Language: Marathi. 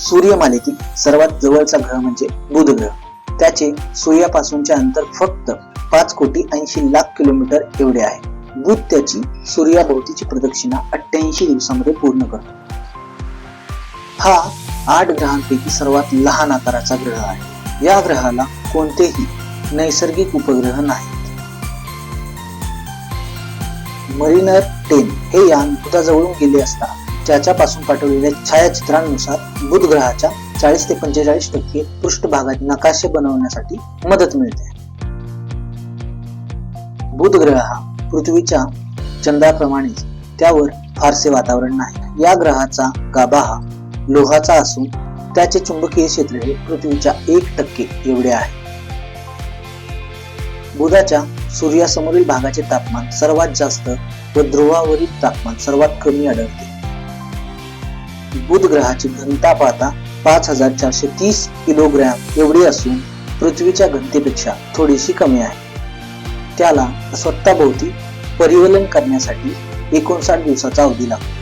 सूर्यमालेतील सर्वात जवळचा ग्रह म्हणजे बुध ग्रह त्याचे सूर्यापासूनचे अंतर फक्त पाच कोटी ऐंशी लाख किलोमीटर एवढे आहे. बुध त्याची सूर्याभोवतीची प्रदक्षिणा अठ्ठ्याऐंशी दिवसामध्ये पूर्ण करतो. हा आठ ग्रहांपैकी सर्वात लहान आकाराचा ग्रह आहे. या ग्रहाला कोणतेही नैसर्गिक उपग्रह नाहीत. मरिनर टेन हे यान बुधाजवळून गेले असता त्याच्यापासून पाठवलेल्या छायाचित्रांनुसार बुध ग्रहाच्या चाळीस ते पंचेचाळीस टक्के पृष्ठभागात नकाशे बनवण्यासाठी मदत मिळते. बुध ग्रह हा पृथ्वीच्या चंद्राप्रमाणेच त्यावर फारसे वातावरण नाही. या ग्रहाचा गाभा हा लोहाचा असून त्याचे चुंबकीय क्षेत्र हे पृथ्वीच्या एक टक्के एवढे आहे. बुधाच्या सूर्यासमोरील भागाचे तापमान सर्वात जास्त व ध्रुवावरील तापमान सर्वात कमी आढळते. बुध ग्रहाची घनता पाहता पाच हजार चारशे तीस किलोग्रॅम एवढी असून पृथ्वीच्या घनतेपेक्षा थोडीशी कमी आहे. त्याला स्वतःभोवती परिवलन करण्यासाठी एकोणसाठ दिवसाचा अवधी लागतो.